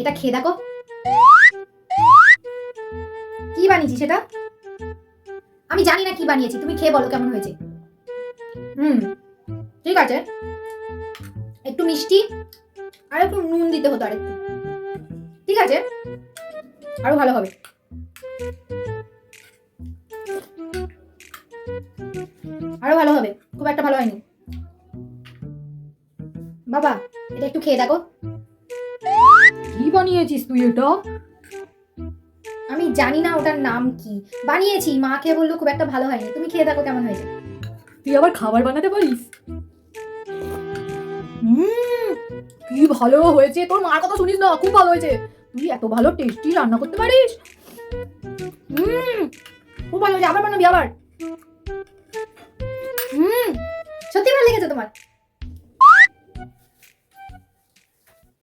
এটা খেয়ে দেখো। কি বানিয়েছি সেটা? আমি জানি না কি বানিয়েছি, তুমি খেয়ে বলো কেমন হয়েছে। হুম, ঠিক আছে। একটু মিষ্টি, আর একটু নুন দিতে হতো আর একটু ঠিক আছে, আরও ভালো হবে। আরও ভালো হবে, খুব একটা ভালো হয়নি। বাবা, এটা একটু খেয়ে দেখো। কি বানিয়েছিস তুই এটা? আমি জানি না ওটার নাম কি। বানিয়েছি মা খেয়ে বলল খুব একটা ভালো হয়নি। তুমি খেয়ে দেখো কেমন হয়েছে। তুই আবার খাবার বানাতে পারিস? হুম কি ভালো হয়েছে? তোর মার কথা শুনিস না? খুব ভালো হয়েছে। তুই এত ভালো টেস্টি রান্না করতে পারিস? হুম খুব ভালো হয়েছে। আবার বানাবি আবার। হুম সত্যি ভালো লেগেছে তোমার।